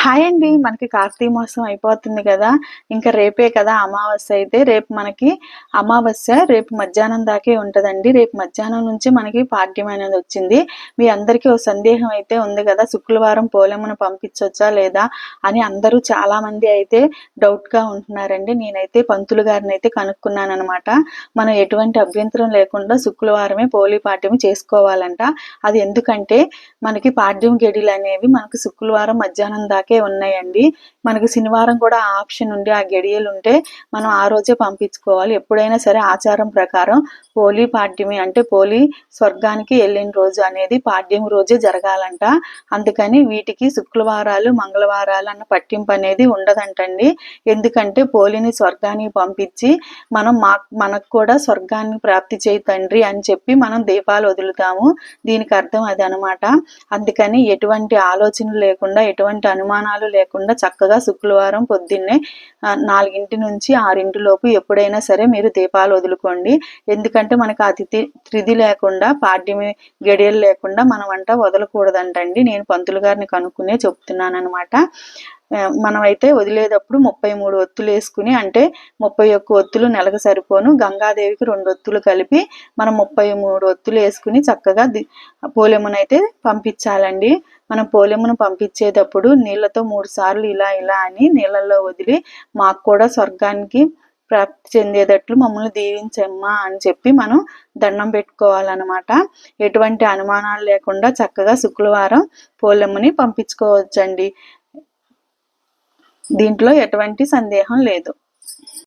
Hi అండి. మనకి కార్తీక మాసం అయిపోతుంది కదా. ఇంకా రేపే కదా అమావాస్య అయితే. రేపు మనకి అమావాస్య రేపు మధ్యాహ్నం దాకే ఉంటుందండి. రేపు మధ్యాహ్నం నుంచి మనకి పాడ్యం అనేది వచ్చింది. మీ అందరికీ ఒక సందేహం అయితే ఉంది కదా. శుక్రవారం పోలేమను పంపించవచ్చా లేదా అని అందరూ చాలా మంది అయితే డౌట్గా ఉంటున్నారండి. నేనైతే పంతులు గారిని అయితే కనుక్కున్నాను అనమాట మనం ఎటువంటి అభ్యంతరం లేకుండా శుక్రవారమే పోలీ పాడ్యం చేసుకోవాలంట. అది ఎందుకంటే మనకి పాడ్యం గడిలు అనేవి మనకి శుక్రవారం మధ్యాహ్నం దాకా ఉన్నాయండి. మనకి శనివారం కూడా ఆప్షన్ ఉండి ఆ గడియలు ఉంటే మనం ఆ రోజే పంపించుకోవాలి. ఎప్పుడైనా సరే ఆచారం ప్రకారం పోలీ పాడ్యమి అంటే పోలీ స్వర్గానికి వెళ్ళిన రోజు అనేది పాడ్యం రోజే జరగాలంట. అందుకని వీటికి శుక్రవారాలు మంగళవారాలు అన్న పట్టింపు అనేది ఉండదంటండి. ఎందుకంటే పోలిని స్వర్గానికి పంపించి మనం మా మనకు కూడా స్వర్గాన్ని ప్రాప్తి చేయి తండ్రి అని చెప్పి మనం దీపాలు వదులుతాము. దీనికి అర్థం అది అనమాట అందుకని ఎటువంటి ఆలోచన లేకుండా ఎటువంటి అనుమానం అనుమానాలు లేకుండా చక్కగా శుక్రవారం పొద్దున్నే నాలుగింటి నుంచి ఆరింటిలోపు ఎప్పుడైనా సరే మీరు దీపాలు వదులుకోండి. ఎందుకంటే మనకు అతిథి తిథి లేకుండా పాడ్యమి గడియలు లేకుండా మనం వంట వదలకూడదంటండి. నేను పంతులు గారిని కనుక్కునే చెప్తున్నాను అనమాట మనమైతే వదిలేటప్పుడు ముప్పై మూడు ఒత్తులు వేసుకుని అంటే ముప్పై ఒక్క ఒత్తులు నెలకు సరిపోను. గంగాదేవికి రెండు ఒత్తులు కలిపి మనం ముప్పై మూడు ఒత్తులు వేసుకుని చక్కగా పోలేమునైతే పంపించాలండి. మనం పోలేమును పంపించేటప్పుడు నీళ్ళతో మూడు సార్లు ఇలా ఇలా అని నీళ్ళల్లో వదిలి మాకు కూడా స్వర్గానికి ప్రాప్తి చెందేటట్లు మమ్మల్ని దీవించమ్మా అని చెప్పి మనం దండం పెట్టుకోవాలన్నమాట. ఎటువంటి అనుమానాలు లేకుండా చక్కగా శుక్రవారం పోలెమ్మని పంపించుకోవచ్చండి. దీంట్లో ఎటువంటి సందేహం లేదు.